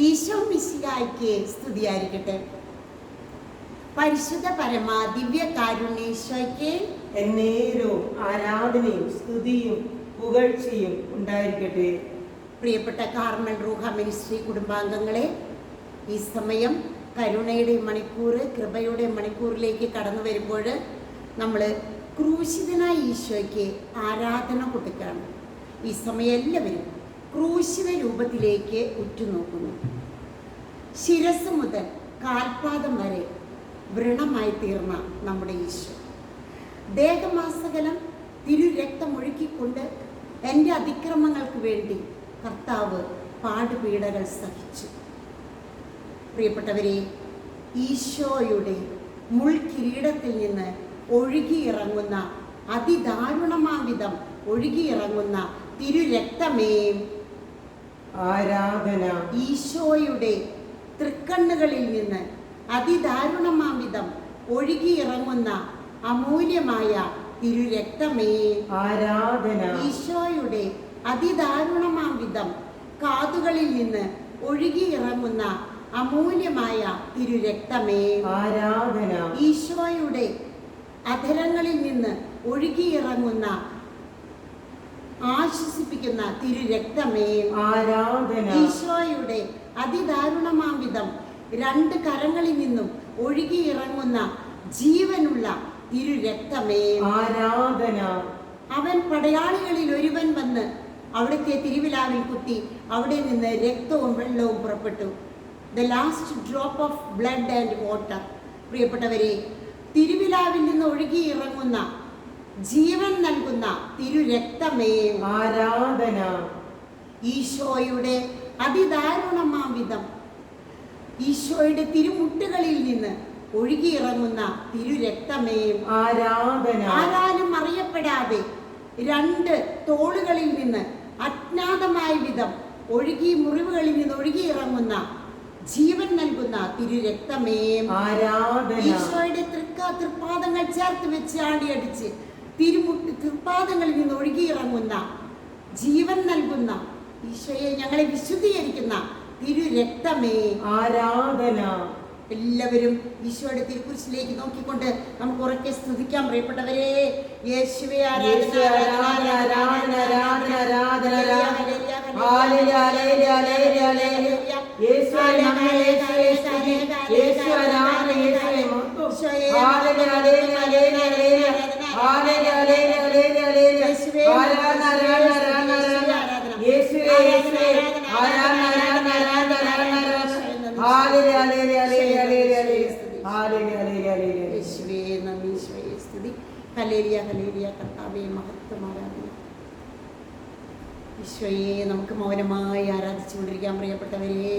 ഈശോ മിശിഹായ്ക്ക് സ്തുതിയായിരിക്കട്ടെ. പരിശുദ്ധ പരമാ ദിവ്യ കാരുണ്യേശോയ്ക്ക് എന്നേരവും ആരാധനയും സ്തുതിയും പുകഴ്ചയും ഉണ്ടായിരിക്കട്ടെ. പ്രിയപ്പെട്ട കാർമൽ റൂഹ മിനിസ്ട്രി കുടുംബാംഗങ്ങളെ ഈ സമയം കരുണയുടെ മണിക്കൂർ കൃപയുടെ മണിക്കൂറിലേക്ക് കടന്നു വരുമ്പോൾ നമ്മൾ ക്രൂശിതനായ ഈശോയ്ക്ക് ആരാധന കൊടുക്കുകയാണ്. ഈ സമയം എല്ലാവരും ക്രൂശിത രൂപത്തിലേക്ക് ഉറ്റുനോക്കുന്നു. ശിരസ് മുതൽ കാൽപാദം വരെ വ്രണമായി തീർന്ന നമ്മുടെ ഈശോ ദേഹമാസകലം തിരുരക്തമൊഴുക്കിക്കൊണ്ട് എന്റെ അതിക്രമങ്ങൾക്ക് വേണ്ടി കർത്താവ് പാടുപീഡകൾ സഹിച്ചു. പ്രിയപ്പെട്ടവരെ ഈശോയുടെ മുൾകിരീടത്തിൽ നിന്ന് ഒഴുകിയിറങ്ങുന്ന അതിദാരുണമാവിധം ഒഴുകിയിറങ്ങുന്ന തിരുരക്തമേ ആരാധന. ഈശോയുടെ തൃക്കണ്ണുകളിൽ നിന്ന് അതിദാരുണമാവിധം ഒഴുകിയിറങ്ങുന്ന അമൂല്യമായ തിരുരക്തമേ. ആരാധന. ഈശോയുടെ അതിദാരുണമാവിധം കാതുകളിൽ നിന്ന് ഒഴുകിയിറങ്ങുന്ന അമൂല്യമായ തിരുരക്തമേ. ആരാധന. ഈശോയുടെ അധരങ്ങളിൽ നിന്ന് ഒഴുകിയിറങ്ങുന്ന ആശ്വസിപ്പിക്കുന്ന തിരുരക്തമേ. ആരാധന. ഈശോയുടെ അതിദാരുണമാംവിധം രണ്ട് കരങ്ങളിൽ നിന്നും ഒഴുകിയിറങ്ങുന്ന ജീവനുള്ള തിരുരക്തമേ. ആരാധന. അവൻ പടയാളികളിൽ ഒരുവൻ വന്ന് അവിടുത്തെ തിരുവിലാവിൽ കുത്തി അവിടെ നിന്ന് രക്തവും വെള്ളവും പുറപ്പെട്ടു. The last drop of blood and water പ്രിയപ്പെട്ടവരെ തിരുവിലാവിൽ നിന്ന് ഒഴുകിയിറങ്ങുന്ന ജീവൻ നൽകുന്ന തിരുരക്തമേ ആരാധന. ഈശോയുടെ അതിദാരുണമാം വിധം. ഈശോയുടെ തിരുമുട്ടുകളിൽ നിന്ന് ഒഴുകിയിറങ്ങുന്ന തിരുരക്തമേ ആരാധന. ആരാലും അറിയപ്പെടാതെ രണ്ട് തോളുകളിൽ നിന്ന് അജ്ഞാതമായ വിധം ഒഴുകി മുറിവുകളിൽ നിന്ന് ഒഴുകിയിറങ്ങുന്ന ജീവൻ നൽകുന്ന തിരുരക്തമേ ആരാധന. ഈശോയുടെ തൃക്ക തൃപ്പാദങ്ങൾ ചേർത്ത് വെച്ച് ആടിയടിച്ച് തിരുമുട്ട് തൃപ്പാദങ്ങളിൽ നിന്ന് ഒഴുകിയിറങ്ങുന്ന ജീവൻ നൽകുന്ന ഈശോയെ ഞങ്ങളെ വിശുദ്ധീകരിക്കുന്ന തിരു രക്തമേ ആരാധന എല്ലാവരും ഈശോയുടെ തിരുക്കുരിശിലേക്ക് നോക്കിക്കൊണ്ട് നമുക്ക് ഉറക്കെ സ്തുതിക്കാം പ്രിയപ്പെട്ടവരെ യേശുവേ ആരാധന, ആരാധന, ആരാധന, ആരാധന, ആരാധന. യേശുവേ യേശുവേ യേശുവേ ആരാധന, യേശുവേ മഹത്വം. ഹല്ലേലൂയ, ഹല്ലേലൂയ, ഹല്ലേലൂയ, ഹല്ലേലൂയ. ഹല്ലേലൂയ, ഹല്ലേലൂയ, ഹല്ലേലൂയ, ഹല്ലേലൂയ. ആരാധന, ആരാധന, ആരാധന, ആരാധന. യേശുവേ, യേശുവേ, ആരാധന, ആരാധന, ആരാധന, ആരാധന, ആരാധന. ഹല്ലേലൂയ, ഹല്ലേലൂയ, ഹല്ലേലൂയ, ഹല്ലേലൂയ, ഹല്ലേലൂയ. ഹല്ലേലൂയ, ഹല്ലേലൂയ, ഹല്ലേലൂയ. യേശുവേ നന്ദി ഈശോയെ സ്തുതി ഈശോയെ നമുക്ക് മൗനമായി ആരാധിച്ചുകൊണ്ടിരിക്കാൻ പ്രിയപ്പെട്ടവരെ